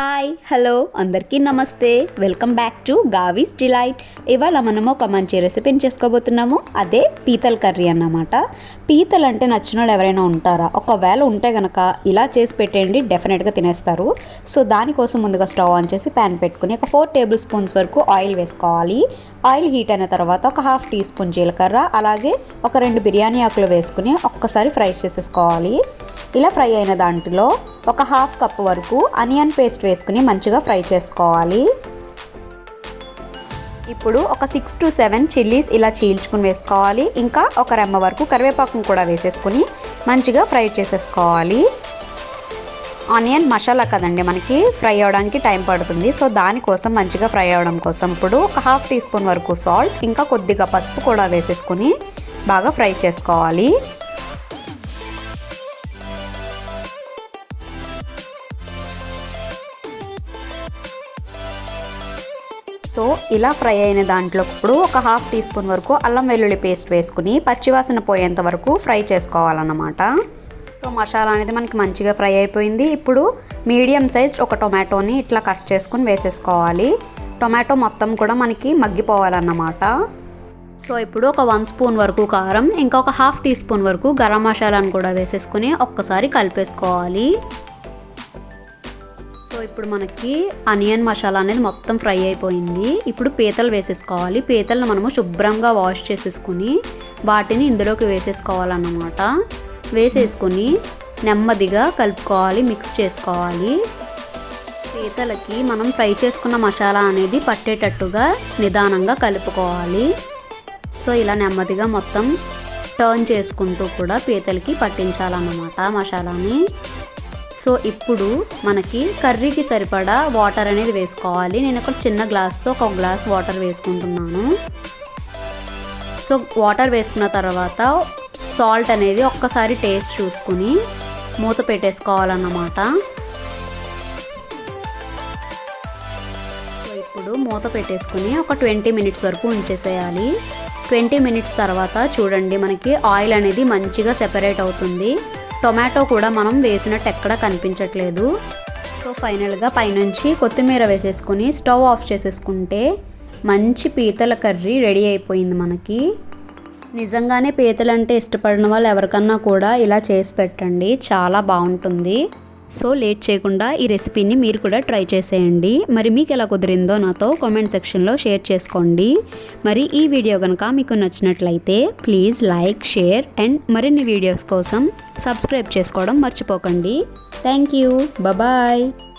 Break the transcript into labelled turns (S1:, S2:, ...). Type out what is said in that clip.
S1: Hi hello అందరికీ నమస్తే. Welcome back to Gavis delight. ఇవాళ మనము ఒక మంచి రెసిపీని చేసుకోబోతున్నాము. అదే పీతల కర్రీ అన్నమాట. పీతలు అంటే నచ్చిన వాళ్ళు ఎవరైనా ఉంటారా? ఒకవేళ ఉంటే గనక ఇలా చేసి పెట్టేయండి డెఫినెట్గా తినేస్తారు. సో దానికోసం ముందుగా స్టవ్ ఆన్ చేసి ప్యాన్ పెట్టుకుని ఒక ఫోర్ టేబుల్ స్పూన్స్ వరకు ఆయిల్ వేసుకోవాలి. ఆయిల్ హీట్ అయిన తర్వాత ఒక హాఫ్ టీ స్పూన్ జీలకర్ర అలాగే ఒక రెండు బిర్యానీ ఆకులు వేసుకుని ఒక్కసారి ఫ్రై చేసేసుకోవాలి. ఇలా ఫ్రై అయిన దాంట్లో ఒక హాఫ్ కప్ వరకు అనియన్ పేస్ట్ వేసుకుని మంచిగా ఫ్రై చేసుకోవాలి. ఇప్పుడు ఒక సిక్స్ టు సెవెన్ చిల్లీస్ ఇలా చీల్చుకుని వేసుకోవాలి. ఇంకా ఒక రెమ్మ వరకు కరివేపాకును కూడా వేసేసుకుని మంచిగా ఫ్రై చేసేసుకోవాలి. ఆనియన్ మసాలా కదండి మనకి ఫ్రై అవ్వడానికి టైం పడుతుంది. సో దానికోసం మంచిగా ఫ్రై అవ్వడం కోసం ఇప్పుడు ఒక హాఫ్ టీ స్పూన్ వరకు సాల్ట్ ఇంకా కొద్దిగా పసుపు కూడా వేసేసుకుని బాగా ఫ్రై చేసుకోవాలి. సో ఇలా ఫ్రై అయిన దాంట్లో ఇప్పుడు ఒక హాఫ్ టీ స్పూన్ వరకు అల్లం వెల్లుల్లి పేస్ట్ వేసుకుని పచ్చివాసన పోయేంత వరకు ఫ్రై చేసుకోవాలన్నమాట. సో మసాలా అనేది మనకి మంచిగా ఫ్రై అయిపోయింది. ఇప్పుడు మీడియం సైజ్ ఒక టొమాటోని ఇట్లా కట్ చేసుకుని వేసేసుకోవాలి. టొమాటో మొత్తం కూడా మనకి మగ్గిపోవాలన్నమాట. సో ఇప్పుడు ఒక వన్ స్పూన్ వరకు కారం ఇంకా ఒక హాఫ్ టీ స్పూన్ వరకు గరం మసాలాను కూడా వేసేసుకుని ఒక్కసారి కలిపేసుకోవాలి. సో ఇప్పుడు మనకి అనియన్ మసాలా అనేది మొత్తం ఫ్రై అయిపోయింది. ఇప్పుడు పీతలు వేసేసుకోవాలి. పీతలను మనము శుభ్రంగా వాష్ చేసేసుకుని వాటిని ఇందులోకి వేసేసుకోవాలన్నమాట. వేసేసుకొని నెమ్మదిగా కలుపుకోవాలి మిక్స్ చేసుకోవాలి. పీతలకి మనం ఫ్రై చేసుకున్న మసాలా అనేది పట్టేటట్టుగా నిదానంగా కలుపుకోవాలి. సో ఇలా నెమ్మదిగా మొత్తం టర్న్ చేసుకుంటూ కూడా పీతలకి పట్టించాలన్నమాట మసాలాని. సో ఇప్పుడు మనకి కర్రీకి సరిపడా వాటర్ అనేది వేసుకోవాలి. నేను ఒక చిన్న గ్లాస్తో ఒక గ్లాస్ వాటర్ వేసుకుంటున్నాను. సో వాటర్ వేసుకున్న తర్వాత సాల్ట్ అనేది ఒక్కసారి టేస్ట్ చూసుకుని మూత పెట్టేసుకోవాలన్నమాట. ఇప్పుడు మూత పెట్టేసుకుని ఒక ట్వంటీ మినిట్స్ వరకు ఉంచేసేయాలి. ట్వంటీ మినిట్స్ తర్వాత చూడండి మనకి ఆయిల్ అనేది మంచిగా సెపరేట్ అవుతుంది. టొమాటో కూడా మనం వేసినట్టు ఎక్కడ కనిపించట్లేదు. సో ఫైనల్గా పైనుంచి కొత్తిమీర వేసేసుకొని స్టవ్ ఆఫ్ చేసేసుకుంటే మంచి పీతల కర్రీ రెడీ అయిపోయింది మనకి. నిజంగానే పీతలంటే ఇష్టపడిన వాళ్ళు ఎవరికన్నా కూడా ఇలా చేసి పెట్టండి. చాలా బాగుంటుంది. సో లేట్ చేయకుండా ఈ రెసిపీని మీరు కూడా ట్రై చేసేయండి. మరి మీకు ఎలా కుదిరిందో నాతో కామెంట్ సెక్షన్లో షేర్ చేసుకోండి. మరి ఈ వీడియో కనుక మీకు నచ్చినట్లయితే ప్లీజ్ లైక్ షేర్ అండ్ మరిన్ని వీడియోస్ కోసం సబ్స్క్రైబ్ చేసుకోవడం మర్చిపోకండి. Thank you. బాయ్